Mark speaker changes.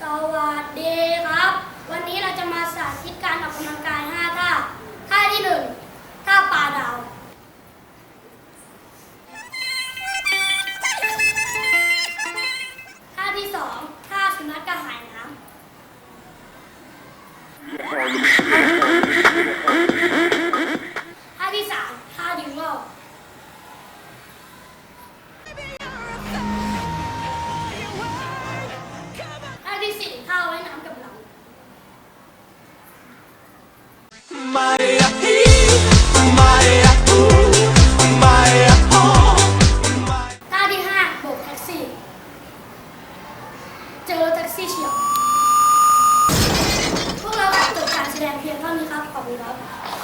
Speaker 1: สวัสดีครับ วันนี้เราจะมาสาธิตการออกกำลังกาย5ท่า ท่าที่1ท่าปลาดาว ท่าที่2ท่าสุนัขกระหายน้ำท่าที่3ท่าดึงโลก ที่สี่ข้าวไว้น้ำกับเรา
Speaker 2: Maria, Maria,
Speaker 1: าที่ห้าโบกแท็กซี่ เจอแท็กซี่เฉียว พวกเราขอจบการแสดงเพียงเท่านี้ครับ ขอบคุณครับ